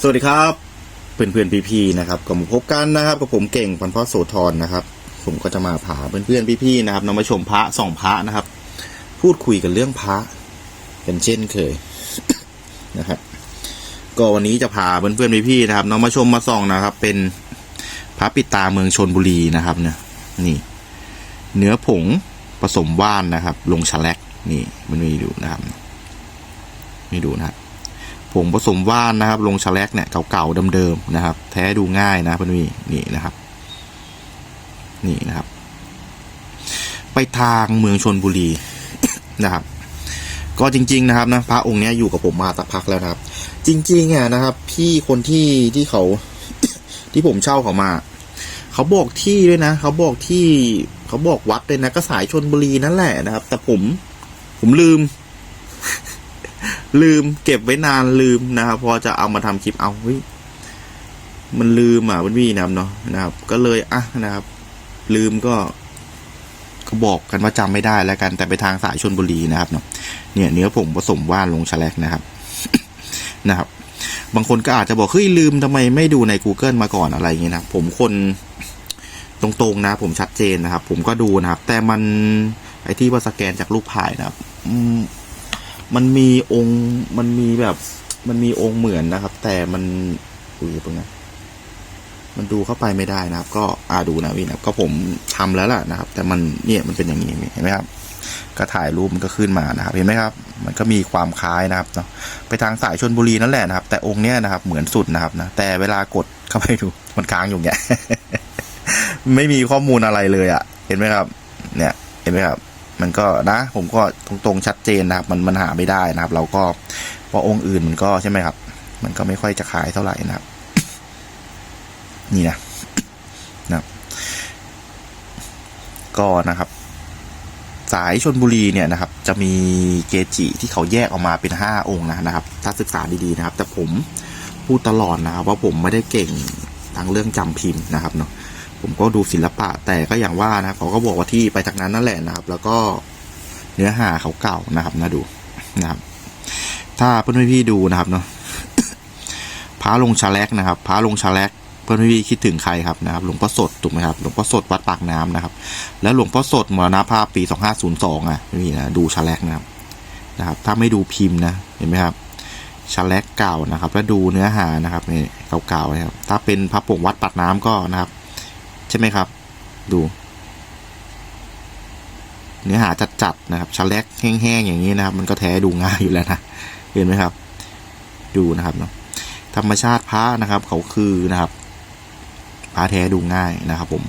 สวัสดีครับ เพื่อนเพื่อนๆพี่ ๆ นะครับก็มาพบกันนะครับกับผมเก่งพันพ่อโสธรนะครับ ผมก็จะมาพาเพื่อนเพื่อนๆพี่ๆนะครับนำมาชมพระสองพระนะครับ พูดคุยกันเรื่องพระเป็นเช่นเคยนะครับ ก็วันนี้จะพาเพื่อนเพื่อนๆพี่ๆนะครับนำมาชมมาส่องนะครับ เป็นพระปิดตาเมืองชนบุรีนะครับเนี่ยนี่ เนื้อผงผสมว่านนะครับ ลงฉลักนี่มันมีดูนะครับไมีดูนะครับ ผงผสมว่านนะครับ ลงฉลักเนี่ยเก่าๆเดิมๆนะครับ แท้ดูง่ายนะเพื่อนพี่นี่นะครับ นี่นะครับ ไปทางเมืองชนบุรีนะครับ ก็จริง ๆ นะครับนะพระองค์เนี้ยอยู่กับผมมาสักพักแล้วนะครับ จริงๆอะนะครับ พี่คนที่ที่เขาที่ผมเช่าเขามาเขาบอกที่ด้วยนะเขาบอกที่เขาบอกวัดเลยนะก็สายชนบุรีนั่นแหละนะครับ แต่ผม ผมลืม ลืมเก็บไว้นานลืมนะครับ พอจะเอามาทำคลิปเอาเฮ้ยมันลืมอะมันวี่นะครับเนาะนะครับ ก็เลยอะนะครับ ลืมก็ก็บอกกันว่าจำไม่ได้แล้วกันแต่ไปทางสายชนบุรีนะครับเนาะเนี่ยเนื้อผงผสมว่านลงแฉลกนะครับนะครับ บางคนก็อาจจะบอกเฮ้ยลืมทำไมไม่ดูใน Google มาก่อนอะไรอย่างเงี้ยนะผมคนตรงๆนะ ผมชัดเจนนะครับ ผมก็ดูนะครับ แต่มันไอ้ที่ว่าสแกนจากรูปถ่ายนะครับอื มันมีองค์มันมีแบบ มันมีองค์เหมือนนะครับ แต่มันอุ้ยเป็นไงมันดูเข้าไปไม่ได้นะครับ ก็อาดูนะวินะครับก็ผมทำแล้วล่ะนะครับ แต่มันเนี่ยมันเป็นอย่างนี้เห็นไหมครับ ก็ถ่ายรูปมันก็ขึ้นมานะครับ เห็นไหมครับ มันก็มีความคล้ายนะครับเนาะไปทางสายชนบุรีนั่นแหละนะครับ แต่องค์เนี้ยนะครับ เหมือนสุดนะครับนะแต่เวลากดเข้าไปดูมันค้างอยู่เนี่ยไม่มีข้อมูลอะไรเลยอะ่ะ เห็นไหมครับ เนี่ย เห็นไหมครับ มันก็นะผมก็ตรงๆชัดเจนนะครับ มันมันหาไม่ได้นะครับ เราก็เพราะองค์อื่นมันก็ใช่ไหมครับ มันก็ไม่ค่อยจะขายเท่าไหร่นะครับ นี่นะนะครับก็นะครับ สายชนบุรีเนี่ยนะครับ จะมีเกจิที่เขาแยกออกมาเป็นห้าองค์นะนะครับ ถ้าศึกษาดีๆนะครับ แต่ผมพูดตลอดนะครับ ว่าผมไม่ได้เก่งทางเรื่องจำพิมพ์นะครับเนาะ ผมก็ดูศิลปะแต่ก็อย่างว่านะเขาก็บอกว่าที่ไปจากนั้นนั่นแหละนะครับ แล้วก็เนื้อหาเขาเก่านะครับนะดูนะครับ ถ้าเพื่อนพี่ดูนะครับเนาะพระลงชาแลกนะครับพระลงชาแลกเพื่อนพี่คิดถึงใครครับนะครับ หลวงพ่อสดถูกไหมครับหลวงพ่อสดวัดปากน้ำนะครับ แล้วหลวงพ่อสดมรณภาพปี2502อะนี่นะดูชาแลกนะครับนะครับ ถ้าไม่ดูพิมพ์นะเห็นไหมครับชาแลกเก่านะครับ แล้วดูเนื้อหานะครับนี่เก่าๆนะครับถ้าเป็นพระปกวัดปากน้ำก็นะครับ ช่ไหมครับ ดู เนื้อหาจัดๆนะครับชาแลกแห้งๆอย่างนี้นะครับ มันก็แท้ดูง่ายอยู่แล้วนะเห็นไหมครับ ดูนะครับเนาะธรรมชาติพระนะครับ เขาคือนะครับพระแท้ดูง่ายนะครับ ผม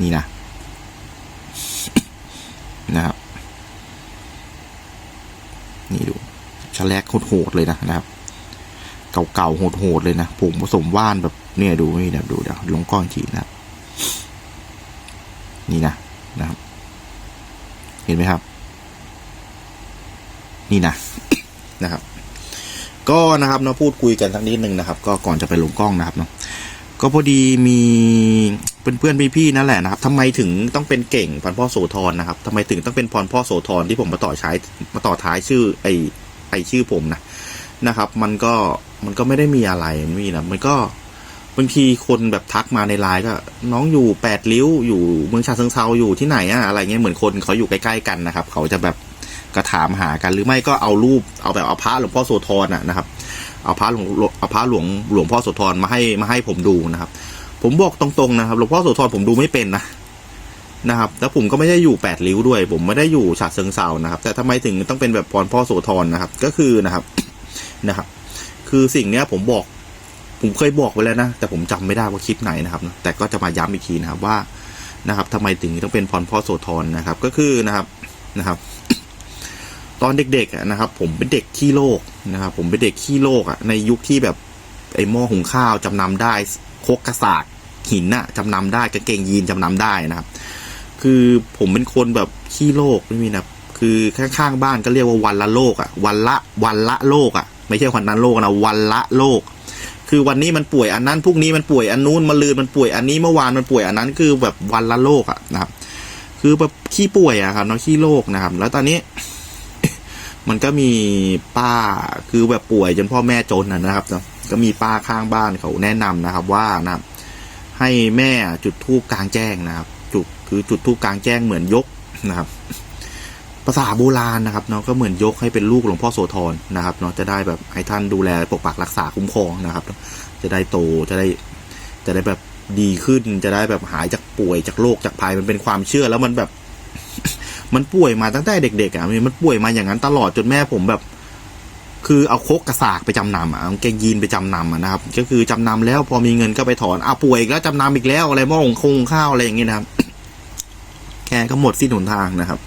นี่นะนะครับ นี่ดูชะแลกโหดเลยนะนะครับ เก่าๆโหดๆเลยนะผงผสมว่านแบบเนี่ยดูนี่นะดูเดี๋ยวลงกล้องทีนะนี่นะนะครับ เห็นไหมครับ นี่นะนะครับ ก็นะครับเนาะพูดคุยกันสักนิดหนึ่งนะครับ ก็ก่อนจะไปลงกล้องนะครับเนาะก็พอดีมีเพื่อนๆพี่ๆนั่นแหละนะครับทำไมถึงต้องเป็นเก่งพันพ่อโสธรนะครับทำไมถึงต้องเป็นพรพ่อโสธรที่ผมมาต่อใช้มาต่อท้ายชื่อไอไอชื่อผมนะนะครับ มันก็ มันก็ไม่ได้มีอะไรไม่มีนะมันก็บางทีคนแบบทักมาในไลน์ก็ น้องอยู่แปดริ้วอยู่เมืองชาเชิงเซาอยู่ที่ไหนอะอะไรเงี้ยเหมือนคนเขาอยู่ใกล้ๆกันนะครับ เขาจะแบบกระถามหากันหรือไม่ก็เอารูปเอาแบบเอาพระหลวงพ่อโสธรน่ะนะครับ เอาพระหลวงเอาพระหลวงหลวงพ่อโสธรมาให้มาให้ผมดูนะครับ ผมบอกตรงๆนะครับหลวงพ่อโสธรผมดูไม่เป็นนะนะครับ แล้วผมก็ไม่ได้อยู่แปดริ้วด้วย ผมไม่ได้อยู่ฉาเชิงเซานะครับ แต่ทำไมถึงต้องเป็นแบบพรพ่อโสธรนะครับ ก็คือนะครับนะครับ คือสิ่งเนี้ยผมบอก ผมเคยบอกไปแล้วนะ แต่ผมจำไม่ได้ว่าคลิปไหนนะครับ แต่ก็จะมาย้ำอีกทีนะครับว่านะครับทำไมถึงต้องเป็นพรพ่อโสธรนะครับ ก็คือนะครับนะครับ ตอนเด็กๆนะครับ ผมเป็นเด็กขี้โลกนะครับ ผมเป็นเด็กขี้โลกอะในยุคที่แบบไอ้หม้อหุงข้าวจำนำได้โคกกระสากหินน่ะจำนำได้กางเกงยีนจำนำได้นะครับ คือผมเป็นคนแบบขี้โลกไม่มีนะคือข้างๆบ้านก็เรียกว่าวันละโลกอะ วันละวันละโลกอะ ไม่ใช่วันนั้นโลกนะวันละโลก คือวันนี้มันป่วยอันนั้นพรุ่งนี้มันป่วยอันนู้นมาลืนมันป่วยอันนี้เมื่อวานมันป่วยอันนั้นคือแบบวันละโลกอะนะครับ คือแบบขี้ป่วยอะครับเนาะขี้โรคนะครับ แล้วตอนนี้ มันก็มีป้าคือแบบป่วยจนพ่อแม่จนนะครับนะก็มีป้าข้างบ้านเขาแนะนำนะครับ ว่านะครับให้แม่จุดธูปกลางแจ้งนะครับ จุดคือจุดธูปกลางแจ้งเหมือนยกนะครับ ภาษาโบราณนะครับเนาะก็เหมือนยกให้เป็นลูกหลวงพ่อโสธรนะครับเนาะจะได้แบบให้ท่านดูแลปกปักรักษาคุ้มครองนะครับ จะได้โตจะได้จะได้แบบดีขึ้นจะได้แบบหายจากป่วยจากโรคจากภัยมันเป็นความเชื่อแล้วมันแบบ มันป่วยมาตั้งแต่เด็กๆอะมันป่วยมาอย่างนั้นตลอดจนแม่ผมแบบ คือเอาคกกระสากไปจำนำอะเอากางเกงยีนไปจำนำอะนะครับ ก็คือจำนำแล้วพอมีเงินก็ไปถอนอ้าวป่วยอีกแล้วจำนำอีกแล้วอะไรหม้อหุงคงข้าวอะไรอย่างเงี้ยนะครับ แกก็หมดสิ้นหนทางนะครับ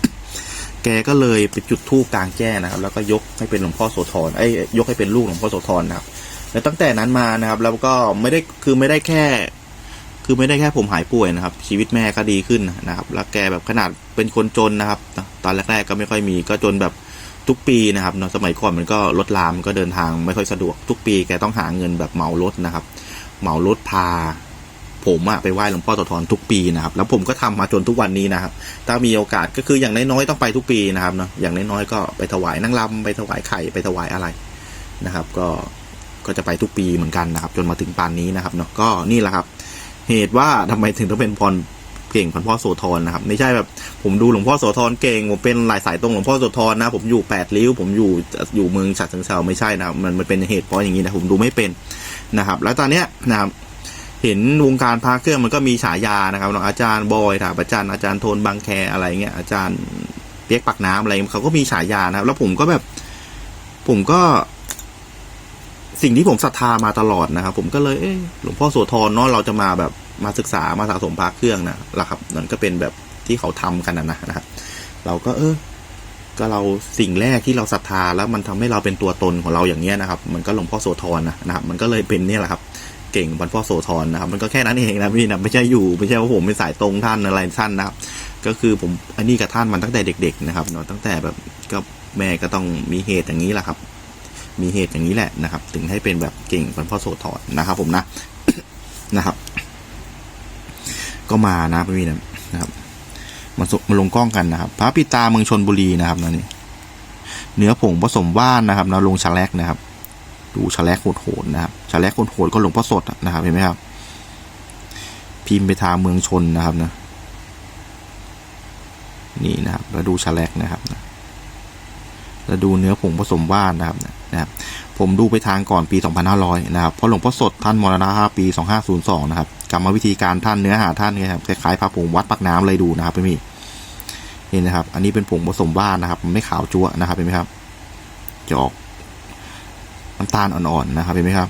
แกก็เลยไปจุดธูปกลางแจ้งนะครับ แล้วก็ยกให้เป็นหลวงพ่อโสธรไอ้ยกให้เป็นลูกหลวงพ่อโสธรนะครับ แล้วตั้งแต่นั้นมานะครับ แล้วก็ไม่ได้คือไม่ได้แค่ คือไม่ได้แค่ผมหายป่วยนะครับ ชีวิตแม่ก็ดีขึ้นนะครับ แล้วแกแบบขนาดเป็นคนจนนะครับ ตอนแรกๆก็ไม่ค่อยมีก็จนแบบทุกปีนะครับเนาะสมัยก่อนมันก็รถลามก็เดินทางไม่ค่อยสะดวกทุกปีแกต้องหาเงินแบบเหมารถนะครับ เหมารถพา ผมอะไปไหว้หลวงพ่อโสธรทุกปีนะครับ แล้วผมก็ทำมาจนทุกวันนี้นะครับ ถ้ามีโอกาสก็คืออย่างน้อยๆต้องไปทุกปีนะครับเนาะอย่างน้อยๆก็ไปถวายนั่งรำไปถวายไข่ไปถวายอะไรนะครับ ก็ก็จะไปทุกปีเหมือนกันนะครับ จนมาถึงปานนี้นะครับเนาะก็นี่แหละครับ เหตุว่าทำไมถึงต้องเป็นพรเก่งพันพ่อโสธรนะครับ ไม่ใช่แบบผมดูหลวงพ่อโสธรเก่งผมเป็นหลายสายตรงหลวงพ่อโสธรนะ ผมอยู่แปดริ้ว ผมอยู่อยู่เมืองฉะเชิงเทราไม่ใช่นะครับมันมันเป็นเหตุเพราะอย่างนี้นะผมดูไม่เป็นนะครับ แล้วตอนเนี้ยนะครับ เห็นวงการพาเครื่องมันก็มีฉายานะครับเนาะอาจารย์บอยถามอาจารย์อาจารย์โทนบางแคอะไรเงี้ยอาจารย์เปียกปักน้ำอะไรเขาก็มีฉายานะครับ แล้วผมก็แบบ ผมก็ สิ่งที่ผมศรัทธามาตลอดนะครับ ผมก็เลยเอหลวงพ่อโสธรเนาะเราจะมาแบบมาศึกษามาสะสมพระเครื่องนะล่ะครับนั่นก็เป็นแบบที่เขาทำกันนะนะครับ เราก็ เออก็เราสิ่งแรกที่เราศรัทธาแล้วมันทำให้เราเป็นตัวตนของเราอย่างเนี้ยนะครับ มันก็หลวงพ่อโสธรนะนะครับ มันก็เลยเป็นเนี่ยแหละครับ เก่งบรรพ่อโสธรนะครับ มันก็แค่นั้นเองนะพี่นะไม่ใช่อยู่ไม่ใช่ว่าผมเป็นสายตรงท่านอะไรท่านนะครับ ก็คือผมอันนี้กับท่านมันตั้งแต่เด็ก ๆ นะครับเนาะตั้งแต่แบบก็แม่ก็ต้องมีเหตุอย่างนี้แหละครับ มีเหตุอย่างนี้แหละนะครับ ถึงให้เป็นแบบเก่งบรรพ่อโสธรนะครับ ผมนะนะครับ ก็มานะพี่นะนะครับมาสมาลงกล้องกันนะครับ พระปิตาเมืองชนบุรีนะครับนะนี่เนื้อผงผสมว่านนะครับนะลงชะแลกนะครับ ดูชะแลกโหดๆนะครับชะแลกโหดๆก็หลวงพ่อสดนะครับเห็นไหมครับ พิมพ์ไปทางเมืองชนนะครับนะนี่นะครับ แล้วดูชะแลกนะครับนะแล้วดูเนื้อผงผสมว่านนะครับนะครับ ผมดูไปทางก่อนปี 2500 นะครับ เพราะหลวงพ่อสดท่านมรณภาพปี 2502 นะครับกรรมวิธีการท่านเนื้อหาท่านเนี่ยครับคล้ายๆพระผงวัดปักน้ำเลยดูนะครับพี่มีเห็นนะครับ อันนี้เป็นผงผสมว่านนะครับ ไม่ขาวจั๊วนะครับเห็นไหมครับจะออก น้ำตาลอ่อนๆนะครับเห็นไหมครับ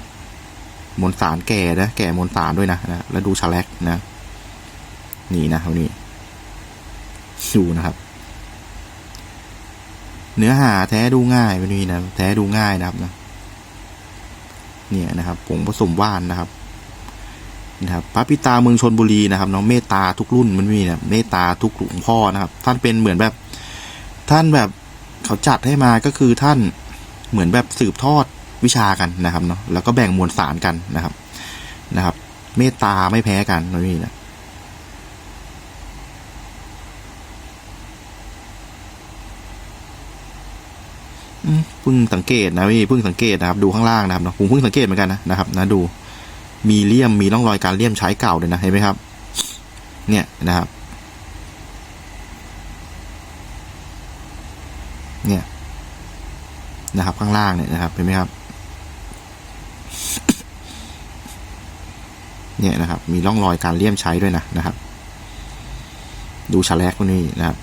มวลสารแก่นะแก่มวลสารด้วยนะนะแล้วดูชาแลกนะ นี่นะเท่านี้ดูนะครับ เนื้อหาแท้ดูง่ายมันมีนะแท้ดูง่ายนะครับนะเนี่ยนะครับผงผสมว่านนะครับนะครับพระพิตาเมืองชนบุรีนะครับเนาะเมตตาทุกรุ่นมันมีเนี่ยเมตตาทุกหลวงพ่อนะครับ ท่านเป็นเหมือนแบบ ท่านแบบเขาจัดให้มาก็คือท่านเหมือนแบบสืบทอด วิชากันนะครับเนาะแล้วก็แบ่งมวลสารกันนะครับนะครับ เมตตาไม่แพ้กันนมีนะเพิ่งสังเกตนะพี่เพิ่งสังเกตนะครับ ดูข้างล่างนะครับเนาะผมเพิ่งสังเกตเหมือนกันนะนะครับ นะดู มีเลี่ยมมีร่องรอยการเลี่ยมใช้เก่าเลยนะเห็นไหมครับ เนี่ยนะครับ เนี่ยนะครับ ข้างล่างเนี่ยนะครับเห็นไหมครับ เนี่ยนะครับ มีร่องรอยการเลี่ยมใช้ด้วยนะนะครับ ดูชะแลกพวกนี้นะครับ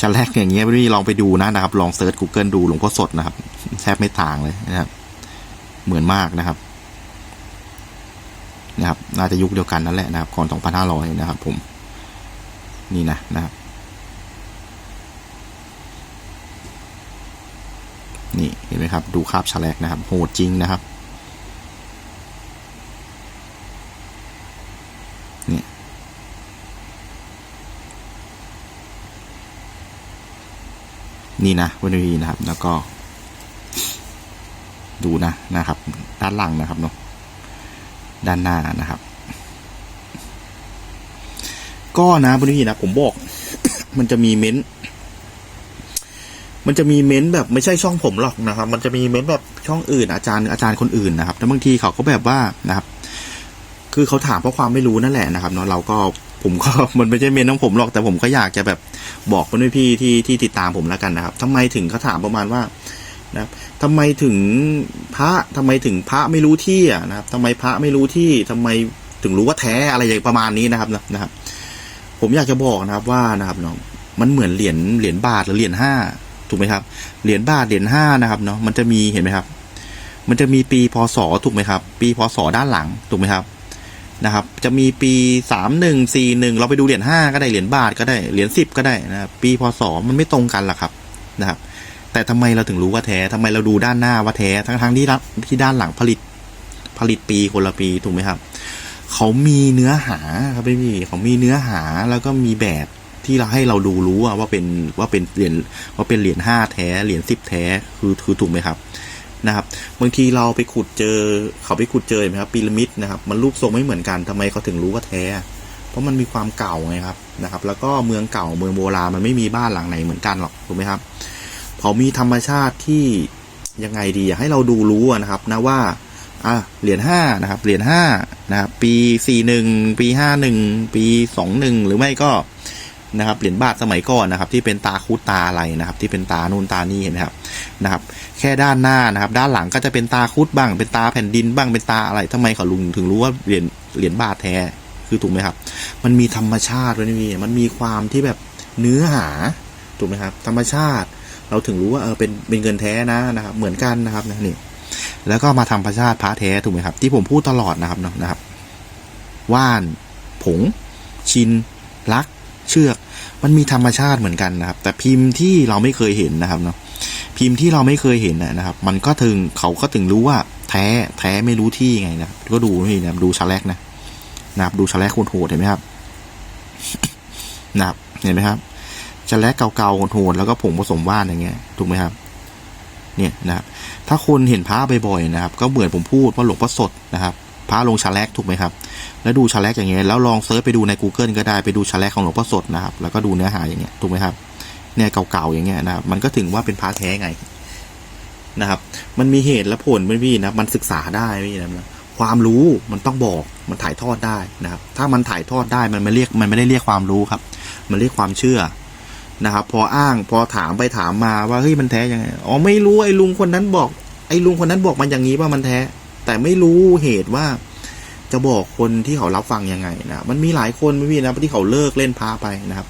ชะแลกอย่างเงี้ยพี่ลองไปดูนะนะครับ ลองเซิร์ช Google ดูหลวงพ่อสดนะครับแทบไม่ต่างเลยนะครับ เหมือนมากนะครับ นะครับ น่าจะยุคเดียวกันนั่นแหละนะครับก่อน2,500 นะครับ ผม นี่นะนะครับ นี่เห็นไหมครับ ดูคาบฉลกนะครับ โหดจริงนะครับ นี่นะวันนี้นะครับ แล้วก็ ดูนะนะครับ ด้านหลังนะครับเนาะด้านหน้านะครับ ก็นะวันนี้นะผมบอก มันจะมีเม้นต์มันจะมีเม้นต์แบบไม่ใช่ช่องผมหรอกนะครับ มันจะมีเม้นต์แบบช่องอื่น อาจารย์อาจารย์คนอื่นนะครับแล้วบางทีเขาก็แบบว่านะครับ คือเขาถามเพราะความไม่รู้นั่นแหละนะครับเนาะเราก็ ผมก็มันไม่ใช่เมนของผมหรอกแต่ผมก็อยากจะแบบบอกเพื่อนพี่ที่ที่ติดตามผมแล้วกันนะครับทำไมถึงเขาถามประมาณว่านะครับทำไมถึงพระทำไมถึงพระไม่รู้ที่อะนะครับทำไมพระไม่รู้ที่ทำไมถึงรู้ว่าแท้อะไรอย่างประมาณนี้นะครับนะนะครับ ผมอยากจะบอกนะครับว่านะครับเนาะมันเหมือนเหรียญเหรียญบาทหรือเหรียญห้าถูกไหมครับ เหรียญบาทเหรียญห้านะครับเนาะมันจะมีเห็นไหมครับ มันจะมีปีพศถูกไหมครับ ปีพศด้านหลังถูกไหมครับ นะครับ จะมีปีสามหนึ่งสี่หนึ่งเราไปดูเหรียญห้าก็ได้เหรียญบาทก็ได้เหรียญสิบก็ได้นะครับปีพศมันไม่ตรงกันหรอกครับนะครับ แต่ทำไมเราถึงรู้ว่าแท้ทำไมเราดูด้านหน้าว่าแท้ทั้งทั้งๆที่ที่ด้านหลังผลิตผลิตปีคนละปีถูกไหมครับ เขามีเนื้อหาครับพี่เขามีเนื้อหาแล้วก็มีแบบที่เราให้เราดูรู้ว่าเป็นว่าเป็นเหรียญว่าเป็นเหรียญห้าแท้เหรียญสิบแท้คือคือถูกไหมครับ นะครับบางทีเราไปขุดเจอเขาไปขุดเจอเห็นไหมครับพีระมิดนะครับ มันรูปทรงไม่เหมือนกันทำไมเขาถึงรู้ว่าแท้ เพราะมันมีความเก่าไงครับนะครับ แล้วก็เมืองเก่าเมืองโบราณมันไม่มีบ้านหลังไหนเหมือนกันหรอกถูกไหมครับเขามีธรรมชาติที่ยังไงดีอยากให้เราดูรู้นะครับนะว่าอะเหรียญห้านะครับเหรียญห้านะครับปีสี่หนึ่งปีห้าหนึ่งปีสองหนึ่งหรือไม่ก็ นะครับเหรียญบาทสมัยก่อนนะครับ ที่เป็นตาคุดตาอะไรนะครับ ที่เป็นตานูนตานี่เห็นไหมครับนะครับ แค่ด้านหน้านะครับ ด้านหลังก็จะเป็นตาคุดบ้าง เป็นตาแผ่นดินบ้างเป็นตาอะไรทำไมเขาลุงถึงรู้ว่าเหรียญเหรียญบาทแท้คือถูกไหมครับ มันมีธรรมชาติด้วยนี่มันมีความที่แบบเนื้อหาถูกไหมครับ ธรรมชาติ เราถึงรู้ว่าเออเป็นเป็นเงินแท้นะนะครับ เหมือนกันนะครับนี่แล้วก็มาทำประชาติพระแท้ถูกไหมครับ ที่ผมพูดตลอดนะครับเนาะนะครับ ว่าน ผง ชินลัก เชือก มันมีธรรมชาติเหมือนกันนะครับ แต่พิมพ์ที่เราไม่เคยเห็นนะครับเนาะพิมพ์ที่เราไม่เคยเห็นนะครับ มันก็ถึงเขาก็ถึงรู้ว่า แท้แท้ไม่รู้ที่ไงนะก็ดูนี่นะดูชาแลกนะนะครับดูชาแลกโคตรโหดเห็นไหมครับนะครับเห็นไหมครับชาแลกเก่าๆโหดแล้วก็ผงผสมว่านอย่างเงี้ยถูกไหมครับเนี่ยนะครับถ้าคนเห็นพระบ่อยๆนะครับ ก็เหมือนผมพูดว่าหลวงพ่อสดนะครับ พระลงชาแลกถูกไหมครับ แล้วดูชาแลกอย่างเงี้ยแล้วลองเซิร์ชไปดูใน Google ก็ได้ไปดูชาแลกของหลวงพ่อสดนะครับ แล้วก็ดูเนื้อหาอย่างเงี้ยถูกไหมครับเนี่ยเก่าๆอย่างเงี้ยนะครับ มันก็ถึงว่าเป็นพระแท้ไงนะครับ มันมีเหตุและผลไม่พี่นะมันศึกษาได้พี่นะความรู้มันต้องบอกมันถ่ายทอดได้นะครับ ถ้ามันถ่ายทอดได้มันไม่เรียกมันไม่ได้เรียกความรู้ครับ มันเรียกความเชื่อนะครับ พออ้างพอถามไปถามมาว่าเฮ้ยมันแท้ยังไงอ๋อไม่รู้ไอ้ลุงคนนั้นบอกไอ้ลุงคนนั้นบอกมันอย่างนี้ว่ามันแท้ แต่ไม่รู้เหตุว่าจะบอกคนที่เขารับฟังยังไงนะมันมีหลายคนไม่พี่นะที่เขาเลิกเล่นพาไปนะครับ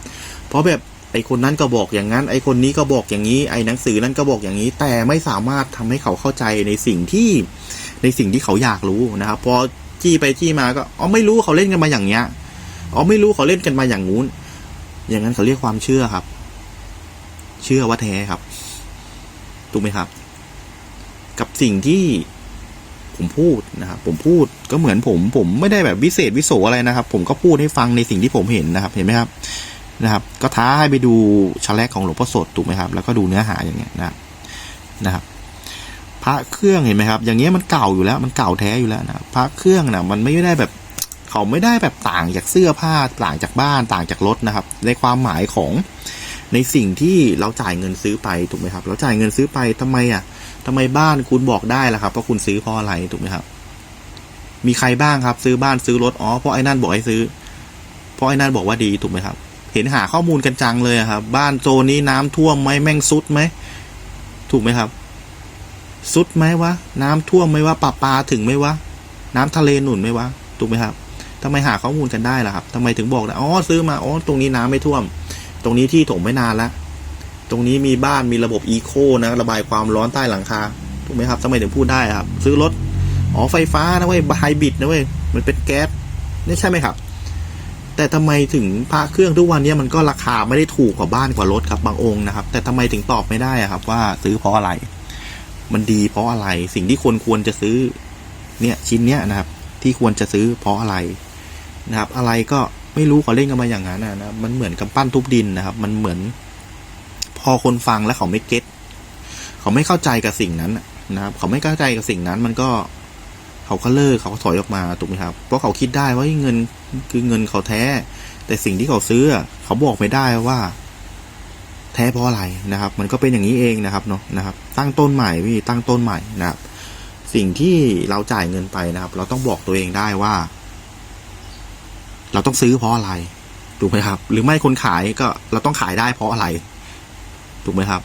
เพราะแบบไอ้คนนั้นก็บอกอย่างนั้น ไอ้คนนี้ก็บอกอย่างนี้ ไอ้หนังสือนั้นก็บอกอย่างนี้ แต่ไม่สามารถทำให้เขาเข้าใจในสิ่งที่ในสิ่งที่เขาอยากรู้นะครับพอจี้ไปจี้มาก็อ๋อไม่รู้เขาเล่นกันมาอย่างเนี้ยอ๋อไม่รู้เขาเล่นกันมาอย่างงู้น อย่างนั้นเขาเรียกความเชื่อครับ เชื่อว่าแท้ครับถูกไหมครับ กับสิ่งที่ ผมพูดนะครับผมพูดก็เหมือนผมผมไม่ได้แบบวิเศษวิโสอะไรนะครับ ผมก็พูดให้ฟังในสิ่งที่ผมเห็นนะครับ เห็นไหมครับนะครับ ก็ท้าให้ไปดูชาแลกของหลวงพ่อสดถูกไหมครับ แล้วก็ดูเนื้อหาอย่างเงี้ยนะครับนะครับ พระเครื่องเห็นไหมครับ อย่างเงี้ยมันเก่าอยู่แล้ว มันเก่าแท้อยู่แล้วนะพระเครื่องนะมันไม่ได้แบบเขาไม่ได้แบบต่างจากเสื้อผ้าต่างจากบ้านต่างจากรถนะครับ ในความหมายของในสิ่งที่เราจ่ายเงินซื้อไปถูกไหมครับ เราจ่ายเงินซื้อไปทำไมอะ ทำไมบ้านคุณบอกได้ล่ะครับว่าคุณซื้อเพราะอะไรถูกไหมครับ มีใครบ้างครับ ซื้อบ้านซื้อรถอ๋อเพราะไอ้นั่นบอกให้ซื้อ เพราะไอ้นั่นบอกว่าดีถูกไหมครับ เห็นหาข้อมูลกันจังเลยครับ บ้านโซนนี้น้ำท่วมไหมแม่งซุดไหมถูกไหมครับซุดไหมวะน้ำท่วมไหมวะปลาปลาถึงไหมวะน้ำทะเลหนุนไหมวะถูกไหมครับทำไมหาข้อมูลกันได้ล่ะครับทำไมถึงบอกได้อ๋อซื้อมาอ๋อตรงนี้น้ำไม่ท่วม ตรงนี้ที่ถมไม่นานแล้ว ตรงนี้มีบ้านมีระบบอีโคนะระบายความร้อนใต้หลังคาถูกไหมครับทำไมถึงพูดได้ครับ ซื้อรถอ๋อไฟฟ้านะเว้ยไฮบริดนะเว้ยมันเป็นแก๊สนี่ใช่ไหมครับ แต่ทำไมถึงพระเครื่องทุกวันนี้มันก็ราคาไม่ได้ถูกกว่าบ้านกว่ารถครับบางองค์นะครับ แต่ทำไมถึงตอบไม่ได้ครับ ว่าซื้อเพราะอะไร มันดีเพราะอะไรสิ่งที่คนควรจะซื้อ เนี่ยชิ้นเนี้ยนะครับ ที่ควรจะซื้อเพราะอะไรนะครับ อะไรก็ไม่รู้เขาเล่นกันมาอย่างนั้นนะนะมันเหมือนกับปั้นทุบดินนะครับ มันเหมือน อคนฟังแล้วเขาไม่เก็ตเขาไม่เข้าใจกับสิ่งนั้นนะครับ เขาไม่เข้าใจกับสิ่งนั้นมันก็ เขาก็เลิกเขาก็ถอยออกมาถูกไหมครับ เพราะเขาคิดได้ว่าเงินคือเงินเขาแท้ แต่สิ่งที่เขาซื้อ เขาบอกไม่ได้ว่าแแท้เพราะอะไรนะครับ มันก็เป็นอย่างนี้เองนะครับเนาะนะครับ ตั้งต้นใหม่พี่ตั้งต้นใหม่นะครับ สิ่งที่เราจ่ายเงินไปนะครับ เราต้องบอกตัวเองได้ว่า เราต้องซื้อเพราะอะไรถูกไหมครับ หรือไม่คนขายก็เราต้องขายได้เพราะอะไร ถูกไหมครับ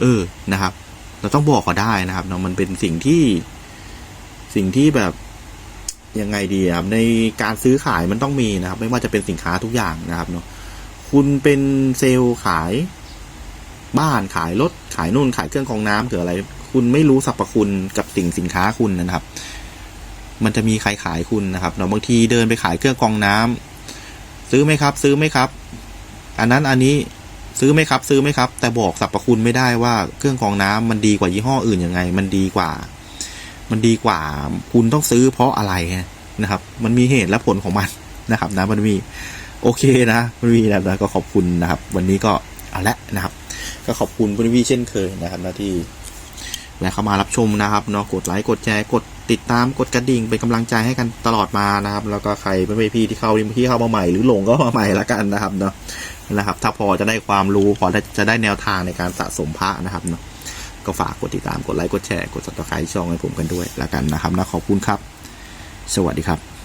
เออนะครับ เราต้องบอกเขาได้นะครับเนาะมันเป็นสิ่งที่สิ่งที่แบบยังไงดีครับในการซื้อขายมันต้องมีนะครับ ไม่ว่าจะเป็นสินค้าทุกอย่างนะครับเนาะคุณเป็นเซลล์ขายบ้านขายรถขายนู่นขายเครื่องกรองน้ำหรืออะไร คุณไม่รู้สรรพคุณกับสิ่งสินค้าคุณนะครับ มันจะมีใครขายคุณนะครับเนาะบางทีเดินไปขายเครื่องกรองน้ำซื้อไหมครับ ซื้อไหมครับ อันนั้นอันนี้ ซื้อไหมครับ ซื้อไหมครับ แต่บอกสรรพคุณไม่ได้ว่าเครื่องกรองน้ำมันดีกว่ายี่ห้ออื่นยังไง มันดีกว่า มันดีกว่า คุณต้องซื้อเพราะอะไรนะครับ มันมีเหตุและผลของมันนะครับ นะมันมีโอเคนะมันมีนะก็ขอบคุณนะครับ วันนี้ก็เอาละนะครับ ก็ขอบคุณคุณวีเช่นเคยนะครับนะที่ และเข้ามารับชมนะครับเนาะกดไลค์กดแชร์กดติดตามกดกระดิ่งเป็นกำลังใจให้กันตลอดมานะครับ แล้วก็ใครไม่เป็นพี่ที่เข้าที่เข้ามาใหม่หรือหลงก็มาใหม่ละกันนะครับเนาะนะครับ ถ้าพอจะได้ความรู้พอจะได้แนวทางในการสะสมพระนะครับเนาะก็ฝากกดติดตามกดไลค์กดแชร์กดซับสไครต์ช่องให้ผมกันด้วยละกันนะครับนะขอบคุณครับ สวัสดีครับ